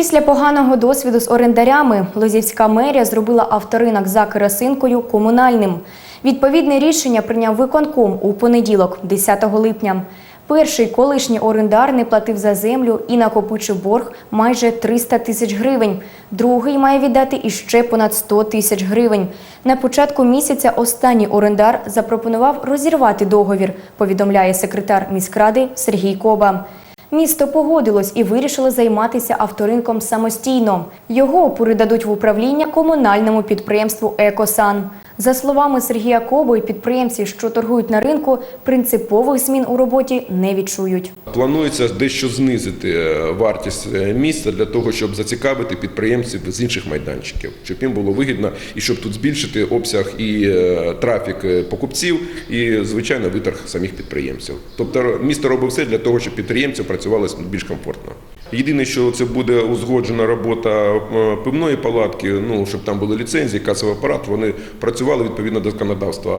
Після поганого досвіду з орендарями Лозівська мерія зробила авторинок за керосинкою комунальним. Відповідне рішення прийняв виконком у понеділок, 10 липня. Перший колишній орендар не платив за землю і накопичив борг майже 300 тисяч гривень. Другий має віддати іще понад 100 тисяч гривень. На початку місяця останній орендар запропонував розірвати договір, повідомляє секретар міськради Сергій Коба. Місто погодилось і вирішило займатися авторинком самостійно. Його передадуть в управління комунальному підприємству Екосан. За словами Сергія Коби, підприємці, що торгують на ринку, принципових змін у роботі не відчують. Планується дещо знизити е, вартість е, місця для того, щоб зацікавити підприємців з інших майданчиків, щоб їм було вигідно і щоб тут збільшити обсяг і е, трафік покупців, і звичайно виторг самих підприємців. Тобто місто робить все для того, щоб підприємцям працювали більш комфортно. Єдине, що це буде узгоджена робота е, пивної палатки, ну щоб там були ліцензії, касовий апарат, вони працювали відповідно до законодавства.